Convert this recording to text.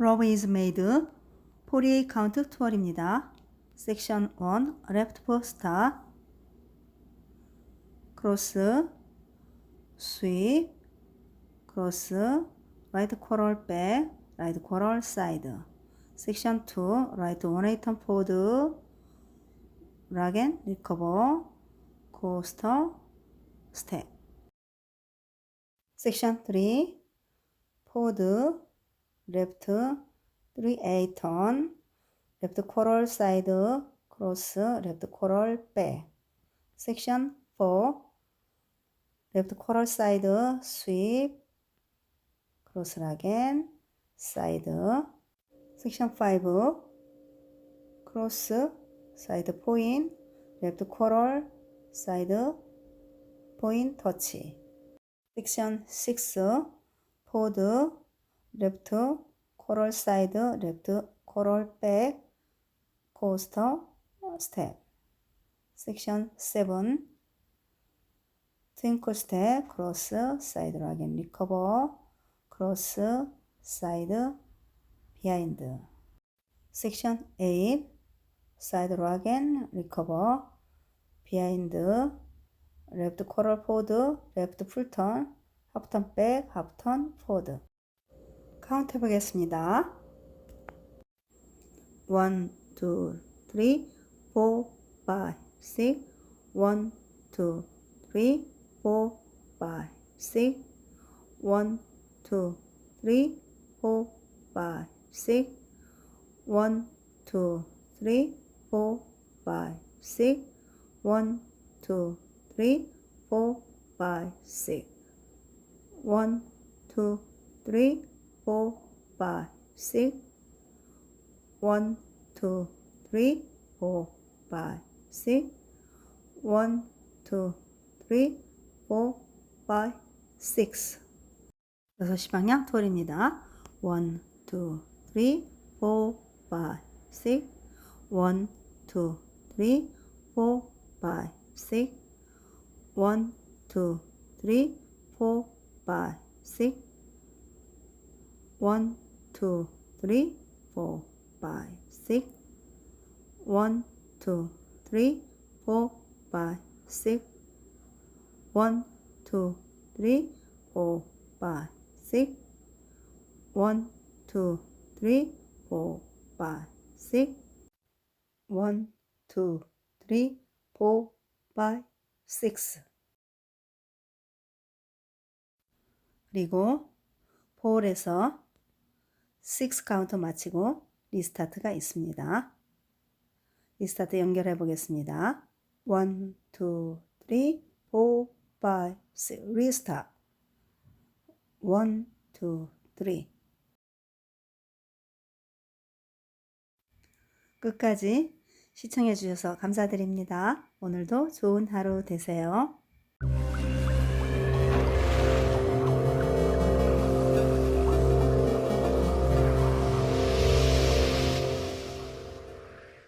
Love is made. 포리 카운트 투월입니다. 섹션 1 레프트 포스타 크로스 스윕 크로스 라이트 코럴 백 라이트 코럴 사이드 섹션 2 라이트 원에이턴 포드 락앤 리커버 코스터 스텝 섹션 3 포드 left 3A turn left coral side cross left coral back section 4 left coral side sweep cross again side section 5 cross side point left coral side point touch section 6 fold left, coral side, left, coral back, coaster, step. 섹션 7 트윙클 스텝, 크로스, 사이드로 하겐 리커버, 크로스, 사이드, 비하인드. 섹션 8 사이드로 하겐 리커버, 비하인드, 레프트 코럴 포드, 레프트 풀턴, 하프턴 백, 하프턴 포드. 카운트 해보겠습니다. 1, 2, 3, 4, 5, 6 1, 2, 3, 4, 5, 6 1, 2, 3, 4, 5, 6 1, 2, 3, 4, 5, 6 1, 2, 3, 4, 5, 6 1, 2, 3, four, five, six. One, two, three, four, five, six. One, two, three, four, five, six. 6섯시 방향 돌입니다. One, t w 6 three, 6 o u r f i 6 e six. One, two, three, four, five, six. One, two, three, four, five, six. 1, 2, 3, 4, 5, 6 1, 2, 3, 4, 5, 6 1, 2, 3, 4, 5, 6 1, 2, 3, 4, 5, 6 1, 2, 3, 4, 5, 6 그리고 4에서 6 카운트 마치고 리스타트가 있습니다. 리스타트 연결해 보겠습니다. 1, 2, 3, 4, 5, 6 리스타트 1, 2, 3 끝까지 시청해 주셔서 감사드립니다. 오늘도 좋은 하루 되세요.